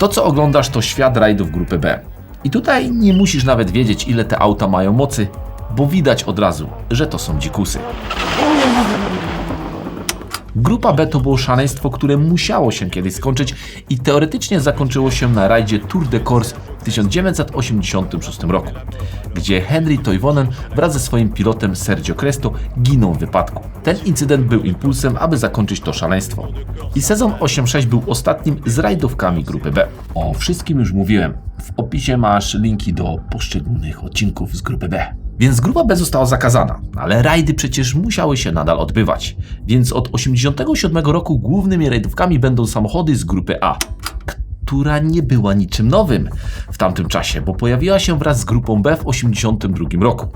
To, co oglądasz, to świat rajdów grupy B. I tutaj nie musisz nawet wiedzieć, ile te auta mają mocy, bo widać od razu, że to są dzikusy. Grupa B to było szaleństwo, które musiało się kiedyś skończyć i teoretycznie zakończyło się na rajdzie Tour de Corse w 1986 roku, gdzie Henry Toivonen wraz ze swoim pilotem Sergio Cresto ginął w wypadku. Ten incydent był impulsem, aby zakończyć to szaleństwo. I sezon 8.6 był ostatnim z rajdówkami grupy B. O wszystkim już mówiłem. W opisie masz linki do poszczególnych odcinków z grupy B. Więc grupa B została zakazana, ale rajdy przecież musiały się nadal odbywać. Więc od 87 roku głównymi rajdówkami będą samochody z grupy A, która nie była niczym nowym w tamtym czasie, bo pojawiła się wraz z grupą B w 82 roku.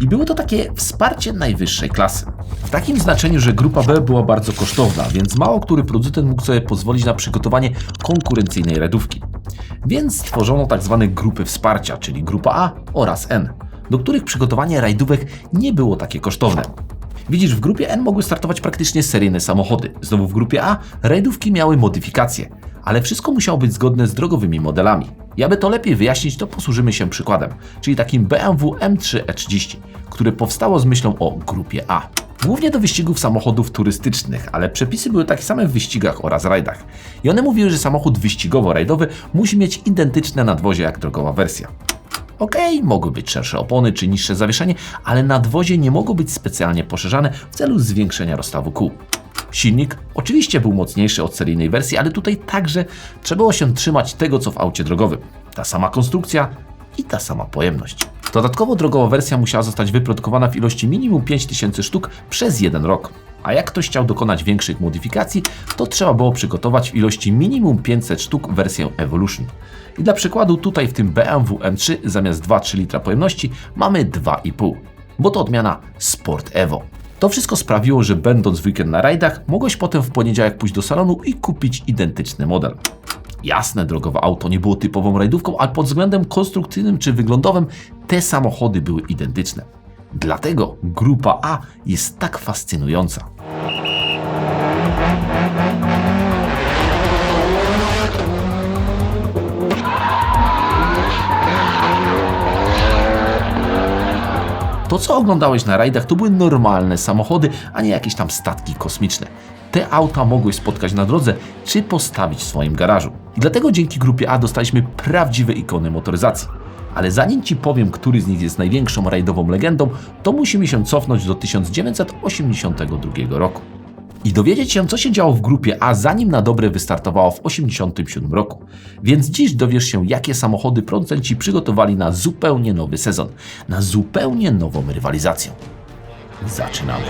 I było to takie wsparcie najwyższej klasy. W takim znaczeniu, że grupa B była bardzo kosztowna, więc mało który producent mógł sobie pozwolić na przygotowanie konkurencyjnej rajdówki. Więc stworzono tak zwane grupy wsparcia, czyli grupa A oraz N do których przygotowanie rajdówek nie było takie kosztowne. Widzisz, w grupie N mogły startować praktycznie seryjne samochody. Znowu w grupie A rajdówki miały modyfikacje, ale wszystko musiało być zgodne z drogowymi modelami. I aby to lepiej wyjaśnić, to posłużymy się przykładem, czyli takim BMW M3 E30, które powstało z myślą o grupie A. Głównie do wyścigów samochodów turystycznych, ale przepisy były takie same w wyścigach oraz rajdach. I one mówiły, że samochód wyścigowo-rajdowy musi mieć identyczne nadwozie jak drogowa wersja. Okay, mogły być szersze opony czy niższe zawieszenie, ale nadwozie nie mogło być specjalnie poszerzane w celu zwiększenia rozstawu kół. Silnik oczywiście był mocniejszy od seryjnej wersji, ale tutaj także trzeba było się trzymać tego, co w aucie drogowym. Ta sama konstrukcja i ta sama pojemność. Dodatkowo drogowa wersja musiała zostać wyprodukowana w ilości minimum 5000 sztuk przez jeden rok. A jak ktoś chciał dokonać większych modyfikacji, to trzeba było przygotować w ilości minimum 500 sztuk wersję Evolution. I dla przykładu tutaj w tym BMW M3 zamiast 2-3 litra pojemności mamy 2,5, bo to odmiana Sport Evo. To wszystko sprawiło, że będąc w weekend na rajdach, mogłeś potem w poniedziałek pójść do salonu i kupić identyczny model. Jasne, drogowe auto nie było typową rajdówką, ale pod względem konstrukcyjnym czy wyglądowym te samochody były identyczne. Dlatego grupa A jest tak fascynująca. To, co oglądałeś na rajdach, to były normalne samochody, a nie jakieś tam statki kosmiczne. Te auta mogłeś spotkać na drodze, czy postawić w swoim garażu. I dlatego dzięki grupie A dostaliśmy prawdziwe ikony motoryzacji. Ale zanim Ci powiem, który z nich jest największą rajdową legendą, to musimy się cofnąć do 1982 roku. I dowiedzieć się, co się działo w grupie A, zanim na dobre wystartowało w 1987 roku. Więc dziś dowiesz się, jakie samochody producenci przygotowali na zupełnie nowy sezon, na zupełnie nową rywalizację. Zaczynamy.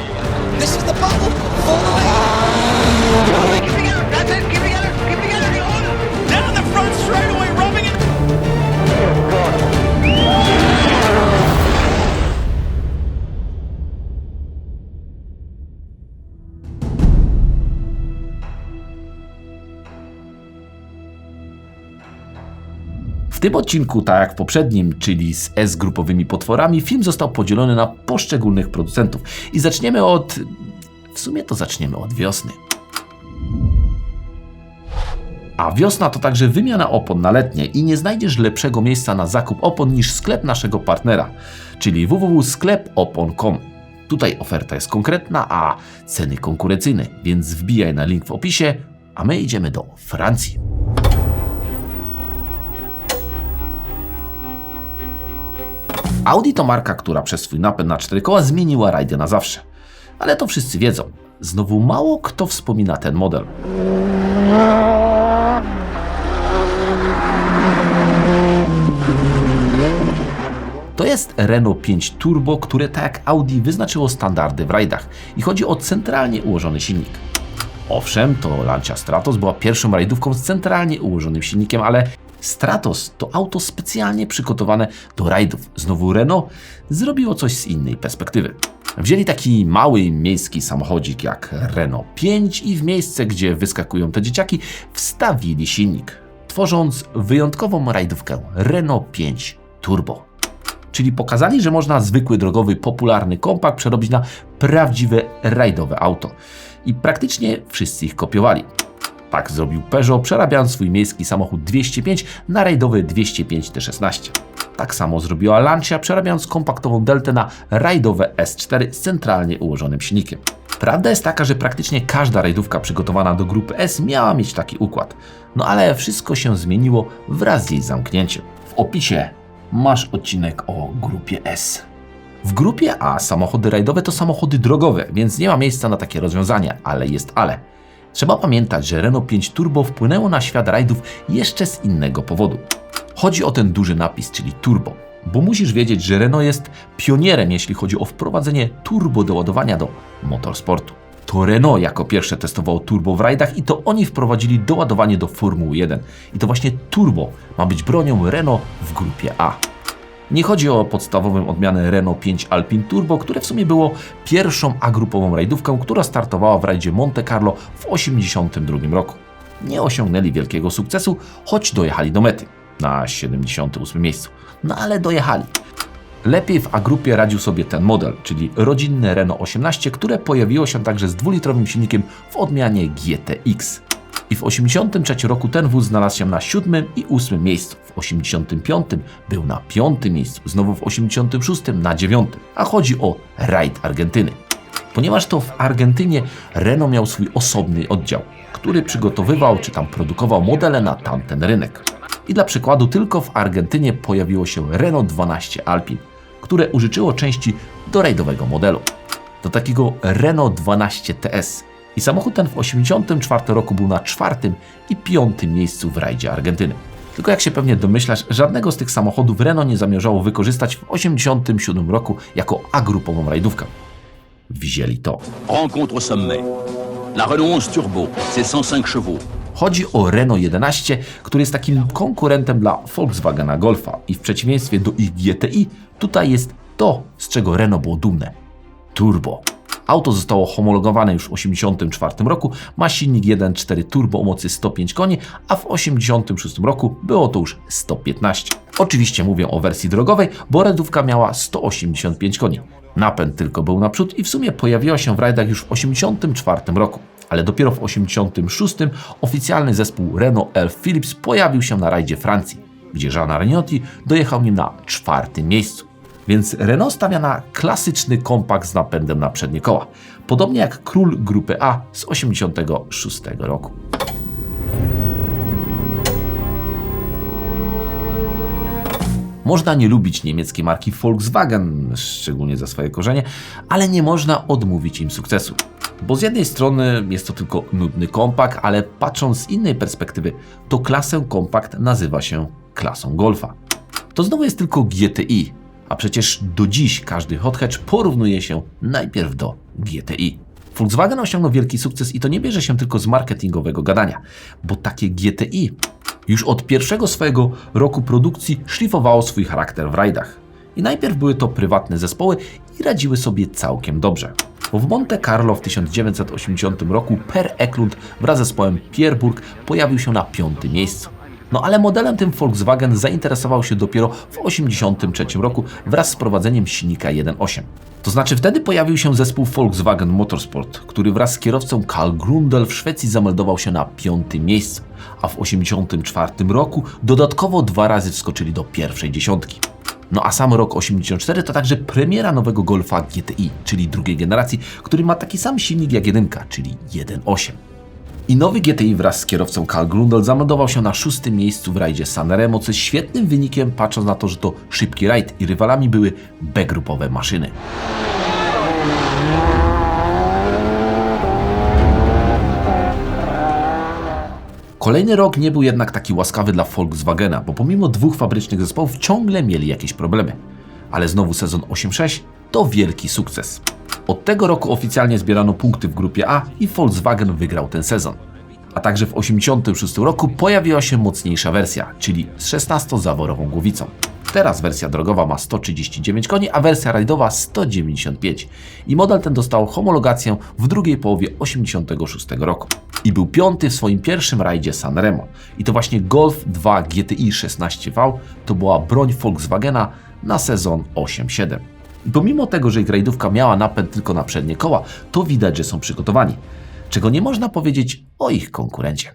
W tym odcinku, tak jak w poprzednim, czyli z S-grupowymi potworami, film został podzielony na poszczególnych producentów. I zaczniemy od. W sumie to zaczniemy od wiosny. A wiosna to także wymiana opon na letnie i nie znajdziesz lepszego miejsca na zakup opon niż sklep naszego partnera, czyli www.sklepopon.com. Tutaj oferta jest konkretna, a ceny konkurencyjne, więc wbijaj na link w opisie, a my idziemy do Francji. Audi to marka, która przez swój napęd na cztery koła zmieniła rajdy na zawsze. Ale to wszyscy wiedzą. Znowu mało kto wspomina ten model. To jest Renault 5 Turbo, które tak jak Audi wyznaczyło standardy w rajdach i chodzi o centralnie ułożony silnik. Owszem, to Lancia Stratos była pierwszą rajdówką z centralnie ułożonym silnikiem, ale Stratos to auto specjalnie przygotowane do rajdów. Znowu Renault zrobiło coś z innej perspektywy. Wzięli taki mały miejski samochodzik jak Renault 5 i w miejsce, gdzie wyskakują te dzieciaki, wstawili silnik, tworząc wyjątkową rajdówkę Renault 5 Turbo. Czyli pokazali, że można zwykły drogowy, popularny kompakt przerobić na prawdziwe rajdowe auto. I praktycznie wszyscy ich kopiowali. Tak zrobił Peugeot, przerabiając swój miejski samochód 205 na rajdowy 205 T16. Tak samo zrobiła Lancia, przerabiając kompaktową Deltę na rajdowe S4 z centralnie ułożonym silnikiem. Prawda jest taka, że praktycznie każda rajdówka przygotowana do grupy S miała mieć taki układ. No ale wszystko się zmieniło wraz z jej zamknięciem. W opisie masz odcinek o grupie S. W grupie A samochody rajdowe to samochody drogowe, więc nie ma miejsca na takie rozwiązania, ale jest ale. Trzeba pamiętać, że Renault 5 Turbo wpłynęło na świat rajdów jeszcze z innego powodu. Chodzi o ten duży napis, czyli turbo. Bo musisz wiedzieć, że Renault jest pionierem, jeśli chodzi o wprowadzenie turbo doładowania do motorsportu. To Renault jako pierwsze testowało turbo w rajdach i to oni wprowadzili doładowanie do Formuły 1. I to właśnie turbo ma być bronią Renault w grupie A. Nie chodzi o podstawową odmianę Renault 5 Alpine Turbo, które w sumie było pierwszą agrupową rajdówką, która startowała w rajdzie Monte Carlo w 1982 roku. Nie osiągnęli wielkiego sukcesu, choć dojechali do mety na 78 miejscu. No ale dojechali. Lepiej w A-grupie radził sobie ten model, czyli rodzinne Renault 18, które pojawiło się także z dwulitrowym silnikiem w odmianie GTX. I w 1983 roku ten wóz znalazł się na siódmym i ósmym miejscu. W 1985 był na piątym miejscu, znowu w 1986 na dziewiątym. A chodzi o rajd Argentyny. Ponieważ to w Argentynie Renault miał swój osobny oddział, który przygotowywał czy tam produkował modele na tamten rynek. I dla przykładu tylko w Argentynie pojawiło się Renault 12 Alpine, które użyczyło części do rajdowego modelu. Do takiego Renault 12 TS. I samochód ten w 1984 roku był na czwartym i piątym miejscu w rajdzie Argentyny. Tylko jak się pewnie domyślasz, żadnego z tych samochodów Renault nie zamierzało wykorzystać w 1987 roku jako agrupową rajdówkę. Wzięli to. Rencontre au sommet. La Renault 11 Turbo, c'est 105 chevaux. Chodzi o Renault 11, który jest takim konkurentem dla Volkswagena Golfa i w przeciwieństwie do ich GTI, tutaj jest to, z czego Renault było dumne. Turbo. Auto zostało homologowane już w 1984 roku, ma silnik 1.4 turbo o mocy 105 koni, a w 1986 roku było to już 115. Oczywiście mówię o wersji drogowej, bo redówka miała 185 koni. Napęd tylko był naprzód i w sumie pojawiła się w rajdach już w 1984 roku. Ale dopiero w 1986 oficjalny zespół Renault L Philips pojawił się na rajdzie Francji, gdzie Jean Arniotti dojechał nim na czwartym miejscu. Więc Renault stawia na klasyczny kompakt z napędem na przednie koła, podobnie jak król grupy A z 1986 roku. Można nie lubić niemieckiej marki Volkswagen, szczególnie za swoje korzenie, ale nie można odmówić im sukcesu. Bo z jednej strony jest to tylko nudny kompakt, ale patrząc z innej perspektywy, to klasę kompakt nazywa się klasą Golfa. To znowu jest tylko GTI, a przecież do dziś każdy hot hatch porównuje się najpierw do GTI. Volkswagen osiągnął wielki sukces i to nie bierze się tylko z marketingowego gadania, bo takie GTI już od pierwszego swojego roku produkcji szlifowało swój charakter w rajdach. I najpierw były to prywatne zespoły i radziły sobie całkiem dobrze. Bo w Monte Carlo w 1980 roku Per Eklund wraz z zespołem Pierburg pojawił się na piątym miejscu. No ale modelem tym Volkswagen zainteresował się dopiero w 1983 roku wraz z prowadzeniem silnika 1.8. To znaczy wtedy pojawił się zespół Volkswagen Motorsport, który wraz z kierowcą Karl Grundel w Szwecji zameldował się na piątym miejscu, a w 1984 roku dodatkowo dwa razy wskoczyli do pierwszej dziesiątki. No a sam rok 84 to także premiera nowego Golfa GTI, czyli drugiej generacji, który ma taki sam silnik jak jedynka, czyli 1.8. I nowy GTI wraz z kierowcą Karl Grundel zameldował się na szóstym miejscu w rajdzie Sanremo, co jest świetnym wynikiem, patrząc na to, że to szybki rajd i rywalami były B-grupowe maszyny. Kolejny rok nie był jednak taki łaskawy dla Volkswagena, bo pomimo dwóch fabrycznych zespołów ciągle mieli jakieś problemy. Ale znowu sezon 8.6 to wielki sukces. Od tego roku oficjalnie zbierano punkty w grupie A i Volkswagen wygrał ten sezon. A także w 1986 roku pojawiła się mocniejsza wersja, czyli z 16-zaworową głowicą. Teraz wersja drogowa ma 139 koni, a wersja rajdowa 195. I model ten dostał homologację w drugiej połowie 1986 roku. I był piąty w swoim pierwszym rajdzie Sanremo. I to właśnie Golf 2 GTI 16V to była broń Volkswagena na sezon 8-7. I pomimo tego, że ich rajdówka miała napęd tylko na przednie koła, to widać, że są przygotowani. Czego nie można powiedzieć o ich konkurencie.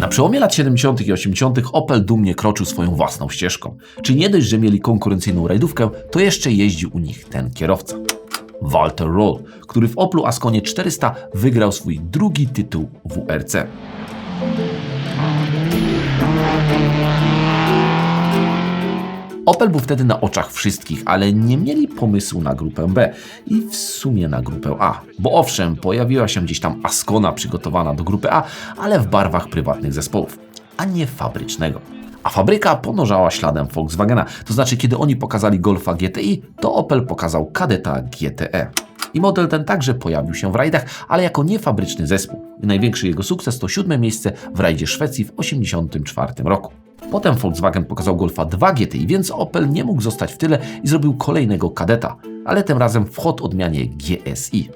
Na przełomie lat 70. i 80. Opel dumnie kroczył swoją własną ścieżką. Czy nie dość, że mieli konkurencyjną rajdówkę, to jeszcze jeździł u nich ten kierowca. Walter Roll, który w Oplu Asconie 400 wygrał swój drugi tytuł WRC. Opel był wtedy na oczach wszystkich, ale nie mieli pomysłu na grupę B i w sumie na grupę A. Bo owszem, pojawiła się gdzieś tam Ascona przygotowana do grupy A, ale w barwach prywatnych zespołów, a nie fabrycznego. A fabryka podążała śladem Volkswagena, to znaczy kiedy oni pokazali Golfa GTI, to Opel pokazał Kadeta GTE. I model ten także pojawił się w rajdach, ale jako niefabryczny zespół. Największy jego sukces to siódme miejsce w rajdzie Szwecji w 1984 roku. Potem Volkswagen pokazał Golfa 2 GTI, więc Opel nie mógł zostać w tyle i zrobił kolejnego kadeta, ale tym razem w hot odmianie GSI.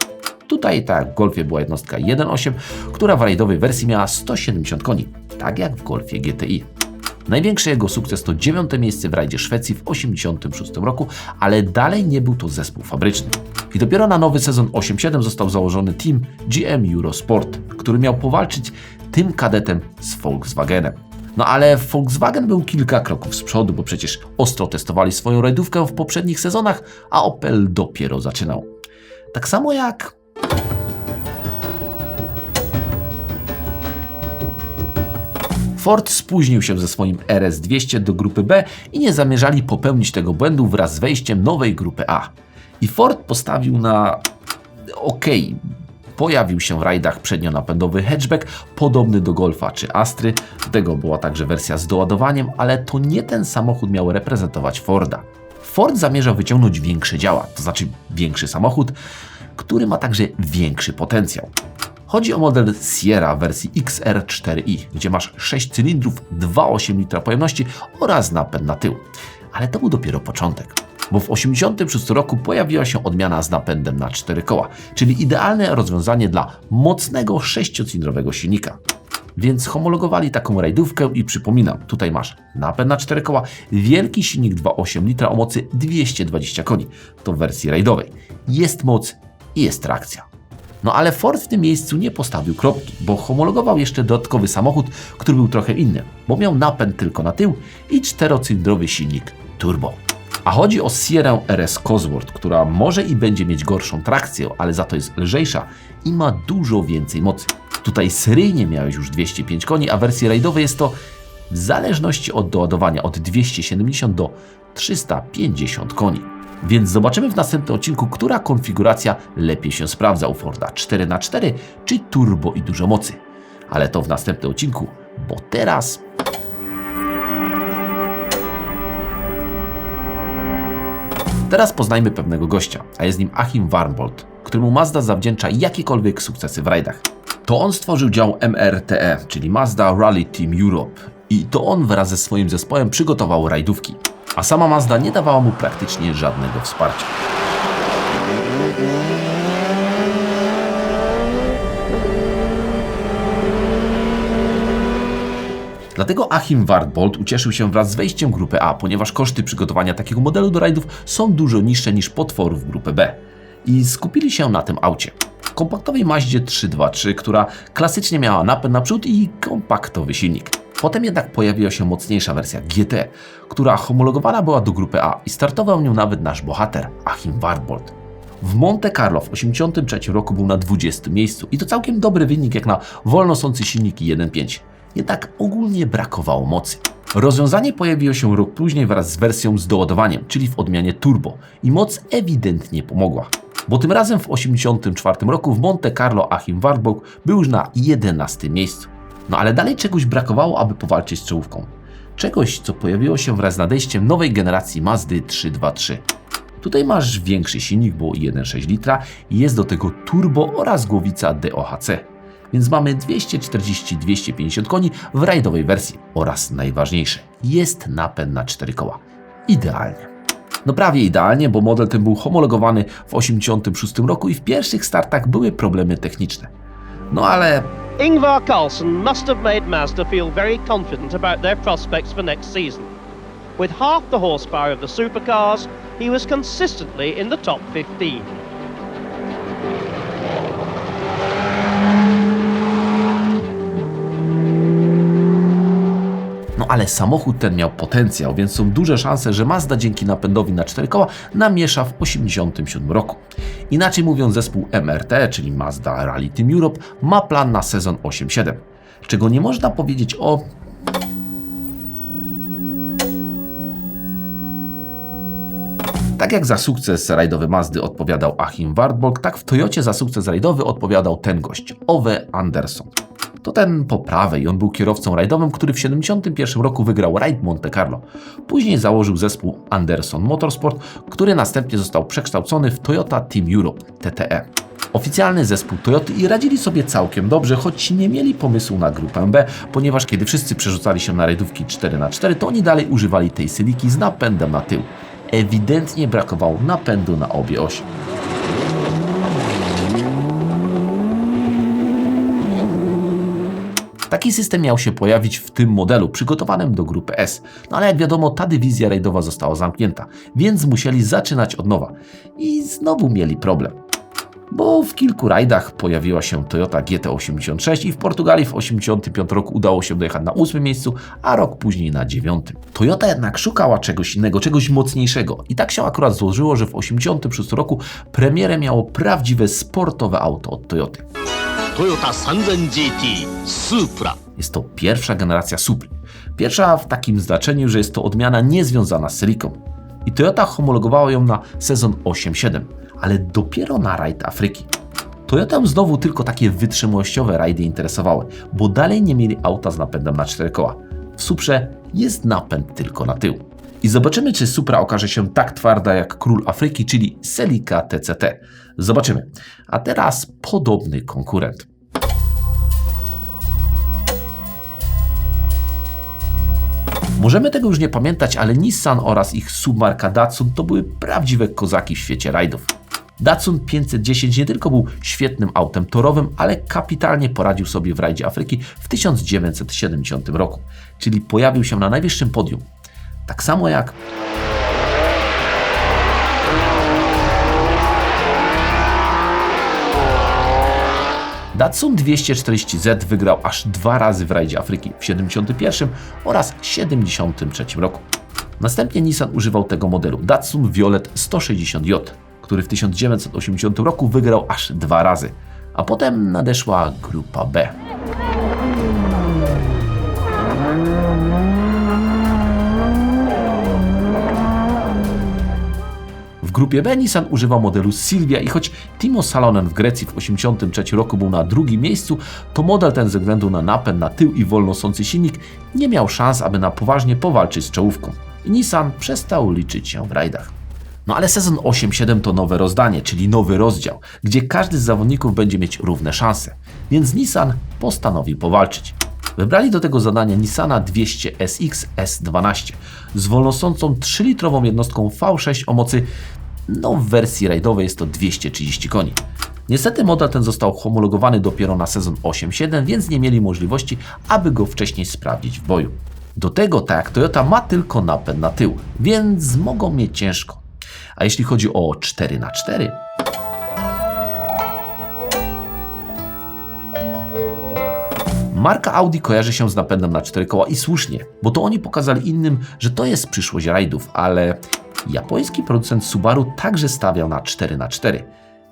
Tutaj, tak jak w Golfie była jednostka 1.8, która w rajdowej wersji miała 170 koni, tak jak w Golfie GTI. Największy jego sukces to dziewiąte miejsce w rajdzie Szwecji w 1986 roku, ale dalej nie był to zespół fabryczny. I dopiero na nowy sezon 8.7 został założony team GM Eurosport, który miał powalczyć tym kadetem z Volkswagenem. No ale Volkswagen był kilka kroków z przodu, bo przecież ostro testowali swoją rajdówkę w poprzednich sezonach, a Opel dopiero zaczynał. Tak samo jak Ford spóźnił się ze swoim RS200 do grupy B i nie zamierzali popełnić tego błędu wraz z wejściem nowej grupy A. I Ford postawił na OK. Pojawił się w rajdach przednionapędowy hatchback podobny do Golfa czy Astry. Do tego była także wersja z doładowaniem, ale to nie ten samochód miał reprezentować Forda. Ford zamierza wyciągnąć większe działa, to znaczy większy samochód, który ma także większy potencjał. Chodzi o model Sierra wersji XR4i, gdzie masz 6 cylindrów, 2,8 litra pojemności oraz napęd na tył. Ale to był dopiero początek, bo w 1986 roku pojawiła się odmiana z napędem na 4 koła, czyli idealne rozwiązanie dla mocnego 6-cylindrowego silnika. Więc homologowali taką rajdówkę i przypominam, tutaj masz napęd na 4 koła, wielki silnik 2,8 litra o mocy 220 koni. To w wersji rajdowej. Jest moc i jest trakcja. No ale Ford w tym miejscu nie postawił kropki, bo homologował jeszcze dodatkowy samochód, który był trochę inny, bo miał napęd tylko na tył i czterocylindrowy silnik turbo. A chodzi o Sierra RS Cosworth, która może i będzie mieć gorszą trakcję, ale za to jest lżejsza i ma dużo więcej mocy. Tutaj seryjnie miałeś już 205 koni, a w wersji rajdowej jest to w zależności od doładowania od 270 do 350 koni. Więc zobaczymy w następnym odcinku, która konfiguracja lepiej się sprawdza u Forda 4x4 czy turbo i dużo mocy. Ale to w następnym odcinku, bo teraz Teraz poznajmy pewnego gościa, a jest nim Achim Warmbold, któremu Mazda zawdzięcza jakiekolwiek sukcesy w rajdach. To on stworzył dział MRTE, czyli Mazda Rally Team Europe i to on wraz ze swoim zespołem przygotował rajdówki. A sama Mazda nie dawała mu praktycznie żadnego wsparcia. Dlatego Achim Wartbold ucieszył się wraz z wejściem grupy A, ponieważ koszty przygotowania takiego modelu do rajdów są dużo niższe niż potworów grupy B. I skupili się na tym aucie. Kompaktowej Maździe 323, która klasycznie miała napęd naprzód i kompaktowy silnik. Potem jednak pojawiła się mocniejsza wersja GT, która homologowana była do grupy A i startował nią nawet nasz bohater, Achim Wartbold. W Monte Carlo w 1983 roku był na 20 miejscu i to całkiem dobry wynik jak na wolnosący silniki 1.5. Jednak ogólnie brakowało mocy. Rozwiązanie pojawiło się rok później wraz z wersją z doładowaniem, czyli w odmianie turbo i moc ewidentnie pomogła. Bo tym razem w 1984 roku w Monte Carlo Achim Wartburg był już na 11 miejscu. No ale dalej czegoś brakowało, aby powalczyć z czołówką. Czegoś, co pojawiło się wraz z nadejściem nowej generacji Mazdy 323. Tutaj masz większy silnik, bo 1,6 litra jest do tego turbo oraz głowica DOHC. Więc mamy 240-250 koni w rajdowej wersji oraz najważniejsze, jest napęd na 4 koła. Idealnie. No prawie idealnie, bo model ten był homologowany w 1986 roku i w pierwszych startach były problemy techniczne. No ale Ingvar Carlsen must have made Mazda feel very confident about their prospects for next season. With half the horsepower of the supercars, he was consistently in the top 15. ale samochód ten miał potencjał, więc są duże szanse, że Mazda dzięki napędowi na cztery koła namiesza w 1987 roku. Inaczej mówiąc, zespół MRT, czyli Mazda Rally Team Europe, ma plan na sezon 8.7. Czego nie można powiedzieć o Tak jak za sukces rajdowy Mazdy odpowiadał Achim Wartburg, tak w Toyocie za sukces rajdowy odpowiadał ten gość, Ove Anderson. To ten po prawej, on był kierowcą rajdowym, który w 1971 roku wygrał rajd Monte Carlo. Później założył zespół Anderson Motorsport, który następnie został przekształcony w Toyota Team Europe, TTE. Oficjalny zespół Toyoty i radzili sobie całkiem dobrze, choć nie mieli pomysłu na grupę B, ponieważ kiedy wszyscy przerzucali się na rajdówki 4x4, to oni dalej używali tej syliki z napędem na tył. Ewidentnie brakowało napędu na obie osie. Taki system miał się pojawić w tym modelu przygotowanym do grupy S. No ale jak wiadomo, ta dywizja rajdowa została zamknięta, więc musieli zaczynać od nowa. I znowu mieli problem. Bo w kilku rajdach pojawiła się Toyota GT86 i w Portugalii w 85 roku udało się dojechać na ósmym miejscu, a rok później na dziewiątym. Toyota jednak szukała czegoś innego, czegoś mocniejszego. I tak się akurat złożyło, że w 86 roku premierę miało prawdziwe sportowe auto od Toyoty. Toyota 3000GT Supra. Jest to pierwsza generacja Supry. Pierwsza w takim znaczeniu, że jest to odmiana niezwiązana z Syriką. I Toyota homologowała ją na sezon 8-7, ale dopiero na rajd Afryki. Toyotę znowu tylko takie wytrzymałościowe rajdy interesowały, bo dalej nie mieli auta z napędem na cztery koła. W Suprze jest napęd tylko na tył. I zobaczymy, czy Supra okaże się tak twarda jak król Afryki, czyli Celica TCT. Zobaczymy. A teraz podobny konkurent. Możemy tego już nie pamiętać, ale Nissan oraz ich submarka Datsun to były prawdziwe kozaki w świecie rajdów. Datsun 510 nie tylko był świetnym autem torowym, ale kapitalnie poradził sobie w rajdzie Afryki w 1970 roku, czyli pojawił się na najwyższym podium. Tak samo jak Datsun 240Z wygrał aż dwa razy w rajdzie Afryki w 71 oraz 73 roku. Następnie Nissan używał tego modelu Datsun Violet 160J, który w 1980 roku wygrał aż dwa razy, a potem nadeszła grupa B. W grupie B Nissan używał modelu Silvia i choć Timo Salonen w Grecji w 1983 roku był na drugim miejscu, to model ten ze względu na napęd na tył i wolnosący silnik nie miał szans, aby na poważnie powalczyć z czołówką. I Nissan przestał liczyć się w rajdach. No ale sezon 8-7 to nowe rozdanie, czyli nowy rozdział, gdzie każdy z zawodników będzie mieć równe szanse. Więc Nissan postanowił powalczyć. Wybrali do tego zadania Nissana 200 SX S12 z wolnosącą 3-litrową jednostką V6 o mocy, no w wersji rajdowej jest to 230 koni. Niestety model ten został homologowany dopiero na sezon 8-7, więc nie mieli możliwości, aby go wcześniej sprawdzić w boju. Do tego, tak Toyota ma tylko napęd na tył, więc mogą mieć ciężko. A jeśli chodzi o 4x4, Marka Audi kojarzy się z napędem na cztery koła i słusznie, bo to oni pokazali innym, że to jest przyszłość rajdów, ale japoński producent Subaru także stawiał na 4x4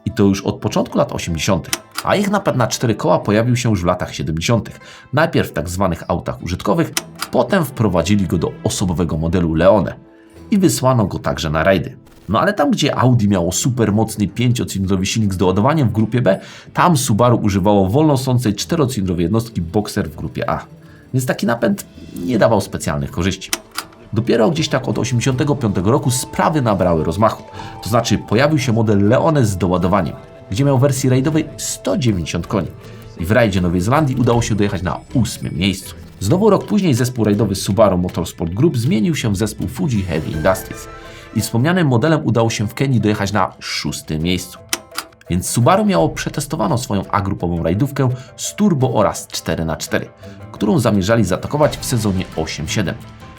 i to już od początku lat 80., a ich napęd na cztery koła pojawił się już w latach 70., najpierw w tak zwanych autach użytkowych, potem wprowadzili go do osobowego modelu Leone i wysłano go także na rajdy. No ale tam, gdzie Audi miało super mocny 5-cylindrowy silnik z doładowaniem w grupie B, tam Subaru używało wolnosącej 4-cylindrowej jednostki Boxer w grupie A. Więc taki napęd nie dawał specjalnych korzyści. Dopiero gdzieś tak od 85 roku sprawy nabrały rozmachu. To znaczy pojawił się model Leone z doładowaniem, gdzie miał w wersji rajdowej 190 koni. I w rajdzie Nowej Zelandii udało się dojechać na ósmym miejscu. Znowu rok później zespół rajdowy Subaru Motorsport Group zmienił się w zespół Fuji Heavy Industries i wspomnianym modelem udało się w Kenii dojechać na szóstym miejscu. Więc Subaru miało przetestowaną swoją A-grupową rajdówkę z turbo oraz 4x4, którą zamierzali zaatakować w sezonie 8-7.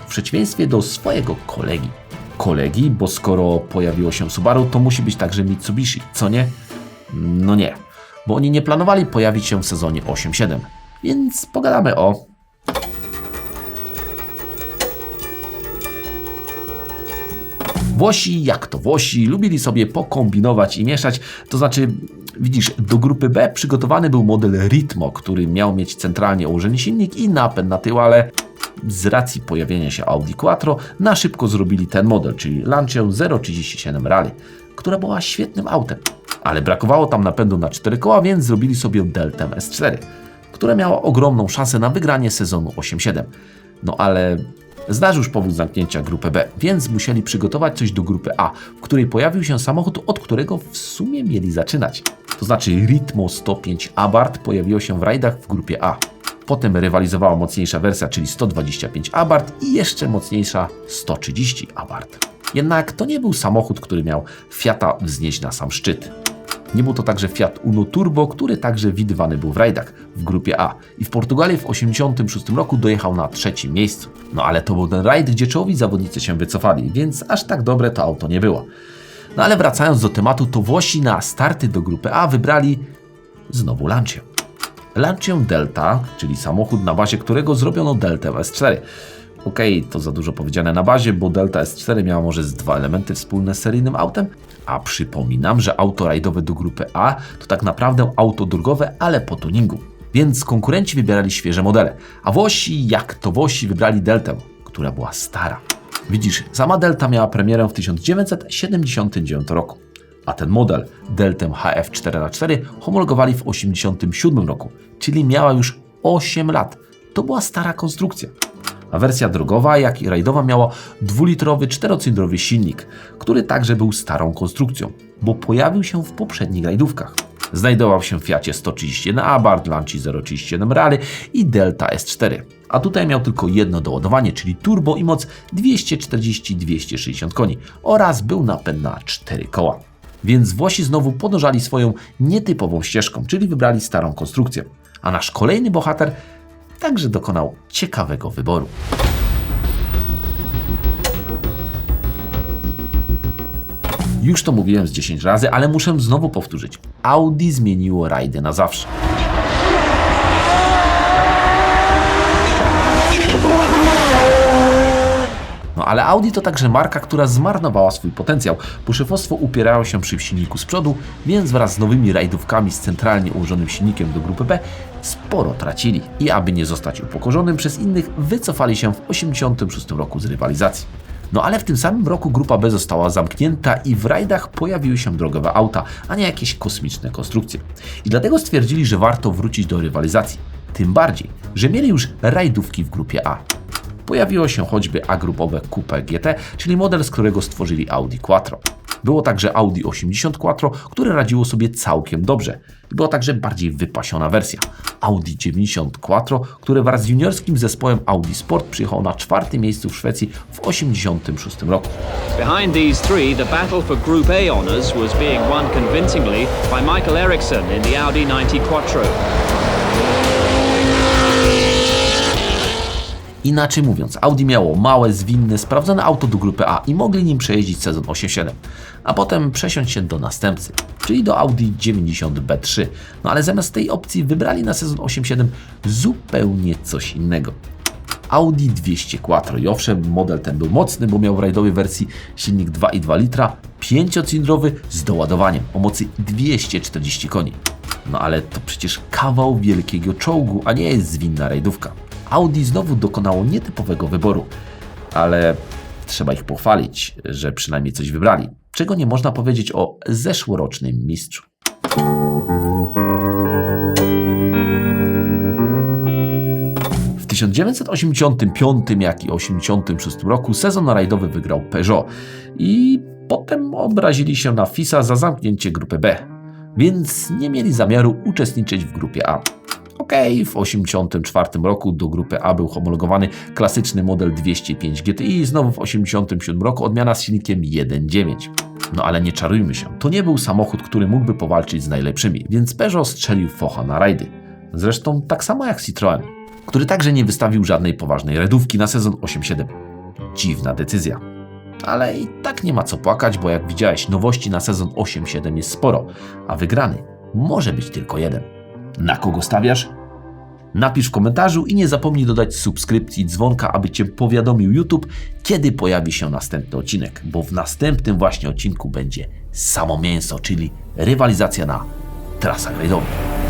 Przeciwieństwie do swojego kolegi. Kolegi, bo skoro pojawiło się Subaru, to musi być także Mitsubishi, co nie? No nie, bo oni nie planowali pojawić się w sezonie 8-7. Więc pogadamy o Włosi, jak to Włosi, lubili sobie pokombinować i mieszać, to znaczy, widzisz, do grupy B przygotowany był model Ritmo, który miał mieć centralnie ułożony silnik i napęd na tył, ale z racji pojawienia się Audi Quattro na szybko zrobili ten model, czyli Lancia 037 Rally, która była świetnym autem. Ale brakowało tam napędu na 4 koła, więc zrobili sobie Delta S4, która miała ogromną szansę na wygranie sezonu 8-7. No ale Zdarzył już powód zamknięcia grupy B, więc musieli przygotować coś do grupy A, w której pojawił się samochód, od którego w sumie mieli zaczynać. To znaczy Ritmo 105 Abarth pojawiło się w rajdach w grupie A. Potem rywalizowała mocniejsza wersja, czyli 125 Abarth i jeszcze mocniejsza 130 Abarth. Jednak to nie był samochód, który miał Fiata wznieść na sam szczyt. Nie był to także Fiat Uno Turbo, który także widywany był w rajdach w grupie A i w Portugalii w 1986 roku dojechał na trzecim miejscu. No ale to był ten rajd, gdzie czołowi zawodnicy się wycofali, więc aż tak dobre to auto nie było. No ale wracając do tematu, to Włosi na starty do grupy A wybrali znowu Lancię. Lancię Delta, czyli samochód na bazie którego zrobiono Delta S4. Okej, to za dużo powiedziane na bazie, bo Delta S4 miała może z dwa elementy wspólne z seryjnym autem, a przypominam, że auto rajdowe do grupy A to tak naprawdę auto drogowe, ale po tuningu. Więc konkurenci wybierali świeże modele, a Włosi, jak to Włosi, wybrali Deltę, która była stara. Widzisz, sama Delta miała premierę w 1979 roku, a ten model Deltę HF4x4 homologowali w 1987 roku, czyli miała już 8 lat. To była stara konstrukcja. A wersja drogowa, jak i rajdowa miała dwulitrowy czterocylindrowy silnik, który także był starą konstrukcją, bo pojawił się w poprzednich rajdówkach. Znajdował się w Fiacie 131 Abarth, Lanci 031 Rally i Delta S4. A tutaj miał tylko jedno doładowanie, czyli turbo i moc 240-260 koni oraz był napęd na 4 koła. Więc Włosi znowu podążali swoją nietypową ścieżką, czyli wybrali starą konstrukcję. A nasz kolejny bohater także dokonał ciekawego wyboru. Już to mówiłem z 10 razy, ale muszę znowu powtórzyć. Audi zmieniło rajdy na zawsze. Ale Audi to także marka, która zmarnowała swój potencjał, bo szefostwo upierało się przy silniku z przodu, więc wraz z nowymi rajdówkami z centralnie ułożonym silnikiem do grupy B sporo tracili. I aby nie zostać upokorzonym przez innych, wycofali się w 1986 roku z rywalizacji. No ale w tym samym roku grupa B została zamknięta i w rajdach pojawiły się drogowe auta, a nie jakieś kosmiczne konstrukcje. I dlatego stwierdzili, że warto wrócić do rywalizacji. Tym bardziej, że mieli już rajdówki w grupie A pojawiło się choćby A-grupowe Coupe GT, czyli model, z którego stworzyli Audi Quattro. Było także Audi 80 Quattro, które radziło sobie całkiem dobrze. Była także bardziej wypasiona wersja. Audi 90 Quattro, które wraz z juniorskim zespołem Audi Sport przyjechało na czwartym miejscu w Szwecji w 86 roku. Behind these three, the battle for Group A honours was being won convincingly by Michael Ericsson in the Audi 90 Quattro. Inaczej mówiąc, Audi miało małe, zwinne, sprawdzone auto do grupy A i mogli nim przejeździć sezon 8.7, a potem przesiąść się do następcy, czyli do Audi 90B3. No ale zamiast tej opcji wybrali na sezon 8.7 zupełnie coś innego. Audi 200 Quattro i owszem, model ten był mocny, bo miał w rajdowej wersji silnik 2,2 litra, 5-cylindrowy z doładowaniem o mocy 240 koni. No ale to przecież kawał wielkiego czołgu, a nie jest zwinna rajdówka. Audi znowu dokonało nietypowego wyboru, ale trzeba ich pochwalić, że przynajmniej coś wybrali, czego nie można powiedzieć o zeszłorocznym mistrzu. W 1985 jak i 1986 roku sezon rajdowy wygrał Peugeot i potem obrazili się na FISA za zamknięcie grupy B, więc nie mieli zamiaru uczestniczyć w grupie A. Okej, w 1984 roku do grupy A był homologowany klasyczny model 205 GTI znowu w 1987 roku odmiana z silnikiem 1.9. No ale nie czarujmy się, to nie był samochód, który mógłby powalczyć z najlepszymi, więc Peugeot strzelił focha na rajdy. Zresztą tak samo jak Citroën, który także nie wystawił żadnej poważnej redówki na sezon 8.7. Dziwna decyzja. Ale i tak nie ma co płakać, bo jak widziałeś, nowości na sezon 8.7 jest sporo, a wygrany może być tylko jeden. Na kogo stawiasz? Napisz w komentarzu i nie zapomnij dodać subskrypcji dzwonka, aby Cię powiadomił YouTube, kiedy pojawi się następny odcinek, bo w następnym właśnie odcinku będzie samo mięso, czyli rywalizacja na trasach rajdowych.